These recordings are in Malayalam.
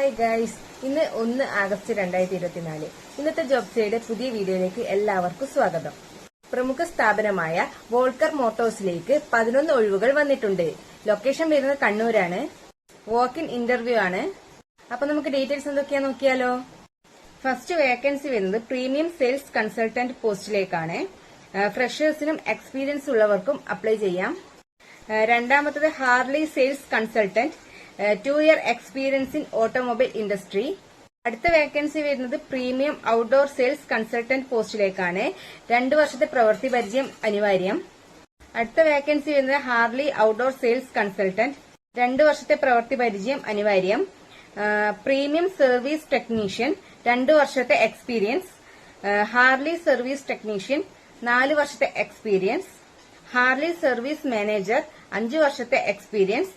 ഹായ് ഗൈസ് ഇന്ന് ഒന്ന് ആഗസ്റ്റ് രണ്ടായിരത്തി ഇരുപത്തിനാല് ഇന്നത്തെ ജോബ് സൈഡ് പുതിയ വീഡിയോയിലേക്ക് എല്ലാവർക്കും സ്വാഗതം. പ്രമുഖ സ്ഥാപനമായ വോൾക്കർ മോട്ടോഴ്സിലേക്ക് പതിനൊന്ന് ഒഴിവുകൾ വന്നിട്ടുണ്ട്. ലൊക്കേഷൻ വരുന്നത് കണ്ണൂരാണ്. വോക്ക് ഇൻ ഇന്റർവ്യൂ ആണ്. അപ്പൊ നമുക്ക് ഡീറ്റെയിൽസ് എന്തൊക്കെയാ നോക്കിയാലോ? ഫസ്റ്റ് വേക്കൻസി വരുന്നത് പ്രീമിയം സെയിൽസ് കൺസൾട്ടന്റ് പോസ്റ്റിലേക്കാണ്. ഫ്രഷേഴ്സിനും എക്സ്പീരിയൻസ് ഉള്ളവർക്കും അപ്ലൈ ചെയ്യാം. രണ്ടാമത്തത് Harley sales consultant two year experience in automobile industry അടുത്ത വേക്കൻസി വരുന്നത് പ്രീമിയം ഔട്ട്ഡോർ സെയിൽസ് കൺസൾട്ടന്റ് പോസ്റ്റിലേക്കാണ് രണ്ടു വർഷത്തെ പ്രവൃത്തി പരിചയം അനിവാര്യം. അടുത്ത വേക്കൻസി വരുന്നത് ഹാർലി ഔട്ട്ഡോർ സെയിൽസ് കൺസൾട്ടന്റ് രണ്ടു വർഷത്തെ പ്രവൃത്തി പരിചയം അനിവാര്യം. പ്രീമിയം സർവീസ് ടെക്നീഷ്യൻ രണ്ടു വർഷത്തെ എക്സ്പീരിയൻസ് ഹാർലി സർവീസ് ടെക്നീഷ്യൻ നാല് വർഷത്തെ എക്സ്പീരിയൻസ് ഹാർലി സർവീസ് മാനേജർ അഞ്ചു വർഷത്തെ എക്സ്പീരിയൻസ്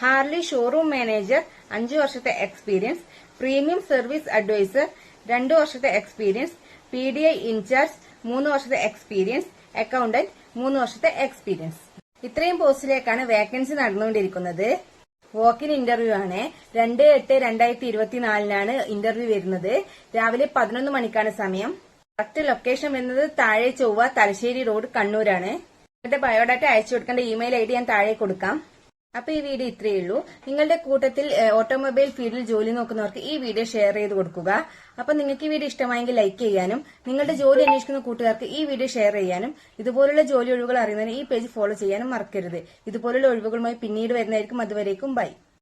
ഹാർലി ഷോറൂം മാനേജർ അഞ്ചു വർഷത്തെ എക്സ്പീരിയൻസ് പ്രീമിയം സർവീസ് അഡ്വൈസർ രണ്ടു വർഷത്തെ experience P D I in-charge മൂന്ന് വർഷത്തെ എക്സ്പീരിയൻസ് അക്കൗണ്ടന്റ് മൂന്ന് വർഷത്തെ എക്സ്പീരിയൻസ് ഇത്രയും പോസ്റ്റിലേക്കാണ് വേക്കൻസി നടന്നുകൊണ്ടിരിക്കുന്നത്. വോക്കിൻ ഇന്റർവ്യൂ ആണ്. രണ്ട് എട്ട് രണ്ടായിരത്തി ഇരുപത്തിനാലിനാണ് ഇന്റർവ്യൂ വരുന്നത്. രാവിലെ പതിനൊന്ന് മണിക്കാണ് സമയം. കറക്റ്റ് ലൊക്കേഷൻ വരുന്നത് താഴെ ചൊവ്വ തലശ്ശേരി റോഡ് കണ്ണൂരാണ്. നിങ്ങളുടെ ബയോഡാറ്റ അയച്ചു കൊടുക്കേണ്ട ഇമെയിൽ ഐ ഡി ഞാൻ താഴെ കൊടുക്കാം. അപ്പൊ ഈ വീഡിയോ ഇത്രയേ ഉള്ളൂ. നിങ്ങളുടെ കൂട്ടത്തിൽ ഓട്ടോമൊബൈൽ ഫീൽഡിൽ ജോലി നോക്കുന്നവർക്ക് ഈ വീഡിയോ ഷെയർ ചെയ്ത് കൊടുക്കുക. അപ്പൊ നിങ്ങൾക്ക് ഈ വീഡിയോ ഇഷ്ടമായെങ്കിൽ ലൈക്ക് ചെയ്യാനും നിങ്ങളുടെ ജോലി അന്വേഷിക്കുന്ന കൂട്ടുകാർക്ക് ഈ വീഡിയോ ഷെയർ ചെയ്യാനും ഇതുപോലുള്ള ജോലി ഒഴിവുകൾ അറിയുന്നതിന് ഈ പേജ് ഫോളോ ചെയ്യാനും മറക്കരുത്. ഇതുപോലുള്ള ഒഴിവുകളുമായി പിന്നീട് വരുന്നതായിരിക്കും. അതുവരേക്കും ബൈ.